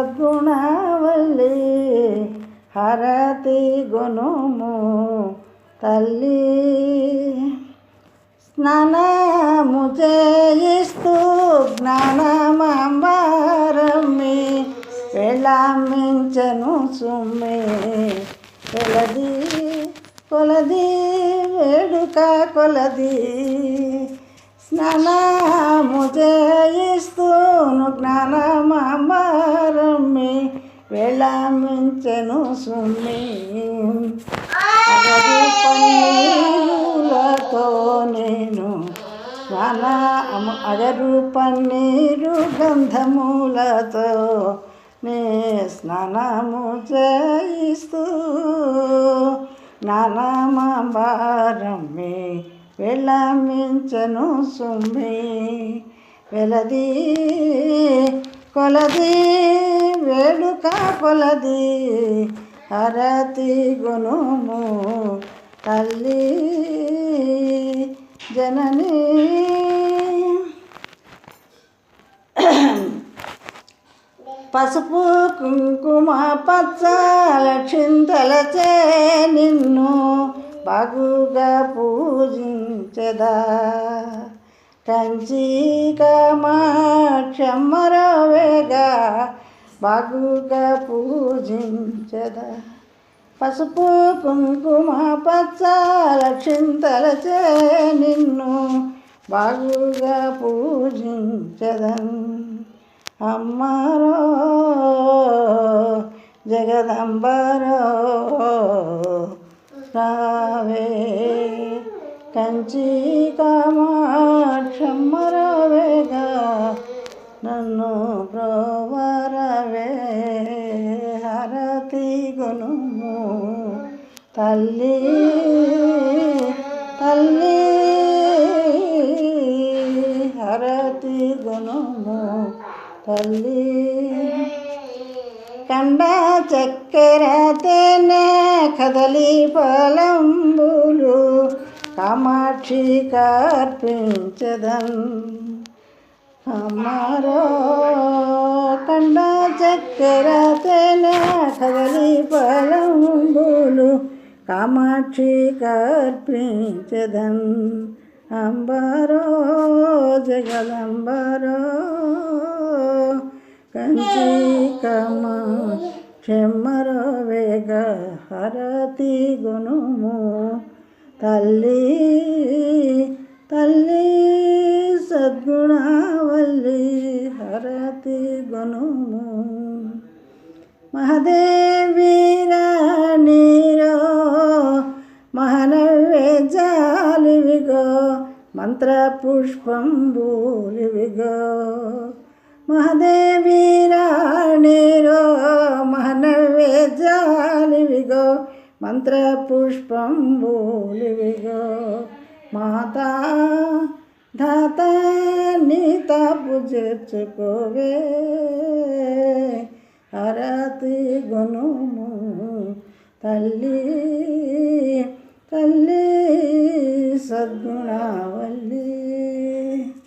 సద్గుణవల్లి హరతి గుణము తల్లి. స్నానము చేయిస్తూ జ్ఞానమాంబారమ్మి విలామించను సుమ్మి. కొలది కొలది వేడుక కొలది. స్నానము చేయిస్తూను జ్ఞానం అగరు పన్నీరులతో నేను స్నాన అగరు పన్నీరు గంధములతో నే స్నానము చేయిస్తూ నానమాంబారమ్మి వెళ్ళమించను సుమ్మి వెలది కొలది వేడుక కొలది. హరతి గుణము తల్లి. జనని. పసుపు కుంకుమ పచ్చ లక్షింతలచే నిన్ను బాగుగా పూజించదా. కంచి కామాక్షమ్మరవేగా బాగుగా పూజించద. పసుపు కుంకుమ పచ్చ లక్షింతలచే నిన్ను బాగుగా పూజించదన్ అమ్మారో జగదంబరో రావే. కంచి కామా గుణము తల్లి తల్లి హరతి గుణము తల్లి కండ చక్కెర తేనె కదలి పొలంబులు కామాక్షి కార్పించదన్ అమ్మారో కండ చక్కెర తేనె కదలి ఫలంబులు కామాక్షి కార్పించదన్ అంబరో జగదంబరో కంచి కమ క్షమరో వేగ హరతి గుణము. తల్లి తల్లి సద్గుణవల్లి హరతి గుణము. మహదేవి రాణిరో మహనవేజాలివిగో మంత్ర పుష్పంబూలివిగో మహదేవి రాణిరో మహనవేజాలివిగో మంత్ర పుష్పంబూలివిగో మాతా ధాత నీత పూజేర్చుకోవే హరతి గుణము తల్లి తల్లి సద్గుణ